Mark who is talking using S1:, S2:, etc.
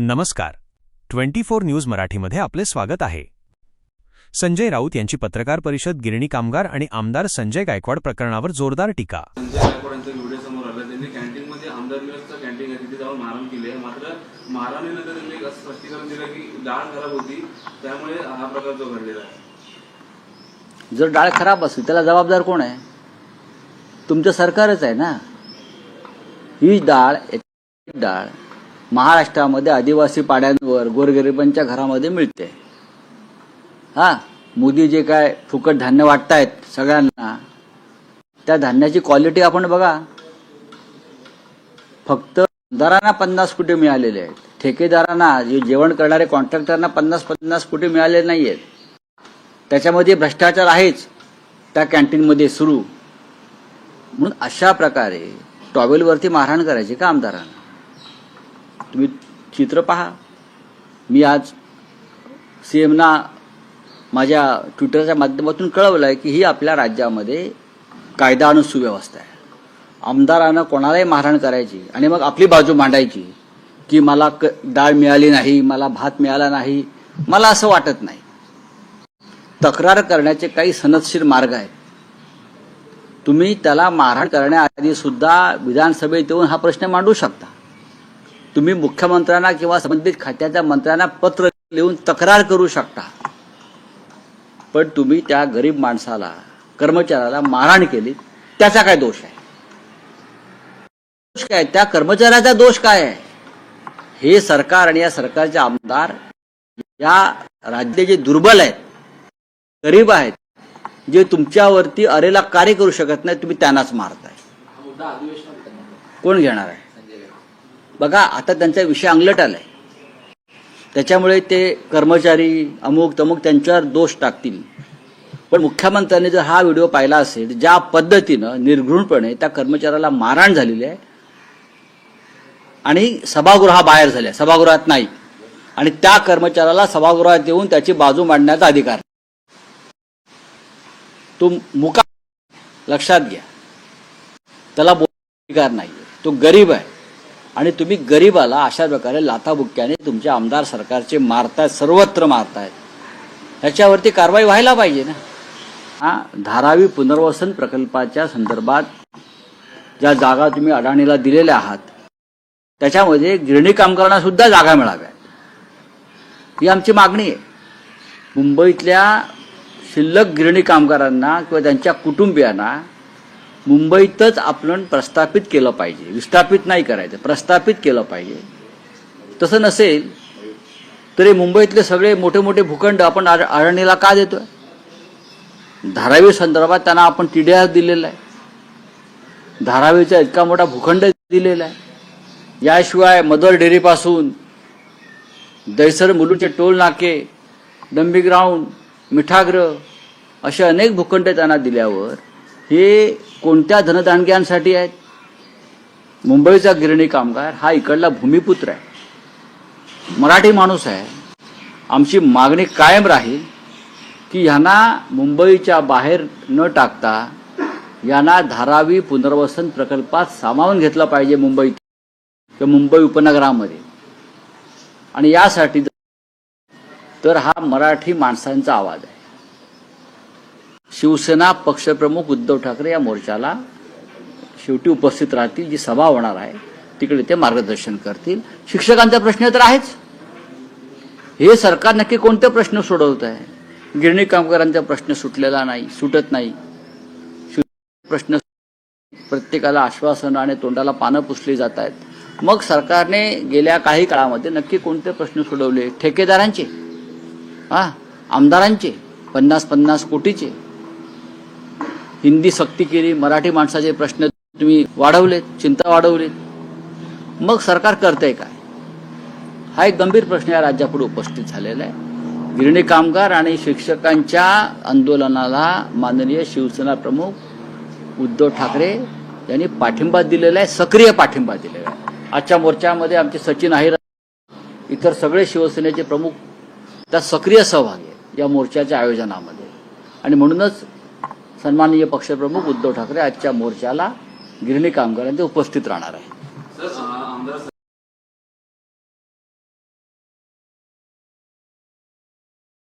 S1: नमस्कार. Twenty four news मराठीमध्ये आपले स्वागत आहे. संजय राऊत यांची पत्रकार परिषद गिरणी कामगार आणि आमदार संजय गायकवाड प्रकरणावर जोरदार टीका.
S2: संजय गायकवाडांचा व्हिडिओ समोर आला त्यांनी कॅन्टीनमध्ये आमदार मिरजचं कॅन्टीन आहे तिथे जाऊन मारहाण केली आहे. मात्र मारहाणीनंतर त्यांनी एक असं स्पष्टीकरण दिलं की डाळ खराब होती त्यामुळे हा प्रकार जो घडलेला आहे.
S3: जर डाळ खराब असेल त्याला जबाबदार कोण आहे? तुमचं सरकारच आहे ना. ही डाळ डाळ महाराष्ट्रामध्ये आदिवासी पाड्यांवर गोरगरिबांच्या घरामध्ये मिळते. हा मोदी जे काय फुकट धान्य वाटतायत सगळ्यांना त्या धान्याची क्वालिटी आपण बघा. फक्त दरांना पन्नास कोटी मिळालेले आहेत. ठेकेदारांना जे जेवण करणारे कॉन्ट्रॅक्टरना पन्नास पन्नास कोटी मिळाले नाही आहेत त्याच्यामध्ये भ्रष्टाचार आहेच त्या कॅन्टीनमध्ये सुरू. म्हणून अशा प्रकारे टॉवेलवरती मारहाण करायची का आमदारांना? तुम्ही चित्र पहा. मी आज सी एमना माझ्या ट्विटरच्या माध्यमातून कळवलं आहे की ही आपल्या राज्यामध्ये कायदा आणि सुव्यवस्था आहे. आमदारानं कोणालाही मारहाण करायची आणि मग आपली बाजू मांडायची की मला क डाळ मिळाली नाही मला भात मिळाला नाही मला असं वाटत नाही. तक्रार करण्याचे काही सनदशीर मार्ग आहेत. तुम्ही त्याला मारहाण करण्याआधी सुद्धा विधानसभेत येऊन हा प्रश्न मांडू शकता. तुम्ही मुख्यमंत्र्यांना किंवा संबंधित खात्याच्या मंत्र्यांना पत्र लिहून तक्रार करू शकता. पण तुम्ही त्या गरीब माणसाला कर्मचाऱ्याला मारहाण केली त्याचा काय दोष आहे? दोष काय? त्या कर्मचाऱ्याचा दोष काय आहे? हे सरकार आणि या सरकारचे आमदार या राज्य जे दुर्बल आहेत गरीब आहेत जे तुमच्यावरती अरेला कार्य करू शकत नाही तुम्ही त्यांनाच मारताय. कोण घेणार आहे? बघा आता त्यांचा विषय अंगलट आलाय. त्याच्यामुळे ते कर्मचारी अमुक तमुक त्यांच्यावर दोष टाकतील. पण मुख्यमंत्र्यांनी जर हा व्हिडिओ पाहिला असेल ज्या पद्धतीनं निर्घृणपणे त्या कर्मचाऱ्याला मारहाण झालेली आहे आणि सभागृहाबाहेर झाल्या सभागृहात नाही. आणि त्या कर्मचाऱ्याला सभागृहात येऊन त्याची बाजू मांडण्याचा अधिकार. तो मुका लक्षात घ्या. त्याला बोलण्याचा अधिकार नाही तो गरीब आहे. आणि तुम्ही गरीबाला अशा प्रकारे लाथाबुक्क्याने तुमचे आमदार सरकारचे मारतायत सर्वत्र मारतायत. ह्याच्यावरती कारवाई व्हायला पाहिजे ना. हा धारावी पुनर्वसन प्रकल्पाच्या संदर्भात ज्या जागा तुम्ही अडाणीला दिलेल्या आहात त्याच्यामध्ये गिरणी कामगारांना सुद्धा जागा मिळाव्या ही आमची मागणी आहे. मुंबईतल्या शिल्लक गिरणी कामगारांना किंवा त्यांच्या कुटुंबियांना मुंबईतच आपण प्रस्थापित केलं पाहिजे. विस्थापित नाही करायचं प्रस्थापित केलं पाहिजे. तसं नसेल तरी मुंबईतले सगळे मोठे मोठे भूखंड आपण आर- अरणीला का देतोय? धारावी संदर्भात त्यांना आपण टीडीआर दिलेला आहे. धारावीचा इतका मोठा भूखंड दिलेला आहे. याशिवाय मदर डेअरीपासून दैसर मुलूचे टोल नाके डंबी ग्राउंड मिठाग्रह असे अनेक भूखंड त्यांना दिल्यावर हे कोणत्या धनदानग्यांसाठी आहेत? मुंबईचा गिरणी कामगार हा इकडला भूमिपुत्र आहे. मराठी माणूस आहे. आमची मागणी कायम राहील की ह्यांना मुंबईच्या बाहेर न टाकता यांना धारावी पुनर्वसन प्रकल्पात सामावून घेतलं पाहिजे मुंबईत किंवा मुंबई उपनगरामध्ये. आणि यासाठी तर हा मराठी माणसांचा आवाज आहे. शिवसेना पक्षप्रमुख उद्धव ठाकरे या मोर्चाला शेवटी उपस्थित राहतील जी सभा होणार आहे तिकडे ते मार्गदर्शन करतील. शिक्षकांचा प्रश्न तर आहेच. हे सरकार नक्की कोणते प्रश्न सोडवत आहे? गिरणी कामगारांचा प्रश्न सुटलेला नाही सुटत नाही. प्रश्न प्रत्येकाला आश्वासनं आणि तोंडाला पानं पुसली जात आहेत. मग सरकारने गेल्या काही काळामध्ये नक्की कोणते प्रश्न सोडवले? ठेकेदारांचे. हा आमदारांचे. पन्नास पन्नास कोटीचे. हिंदी सक्ती केली मराठी माणसाचे प्रश्न तुम्ही वाढवलेत चिंता वाढवलीत. मग सरकार करतंय काय? हा एक गंभीर प्रश्न या राज्यापुढे उपस्थित झालेला आहे. गिरणी कामगार आणि शिक्षकांच्या आंदोलनाला माननीय शिवसेना प्रमुख उद्धव ठाकरे यांनी पाठिंबा दिलेला आहे सक्रिय पाठिंबा दिलेला आहे. आजच्या मोर्चामध्ये आमचे सचिन अहिर इतर सगळे शिवसेनेचे प्रमुख त्या सक्रिय सहभागी आहेत या मोर्चाच्या आयोजनामध्ये. आणि म्हणूनच सन्माननीय पक्षप्रमुख उद्धव ठाकरे आजच्या मोर्चाला गिरणी कामगारांचे उपस्थित राहणार आहे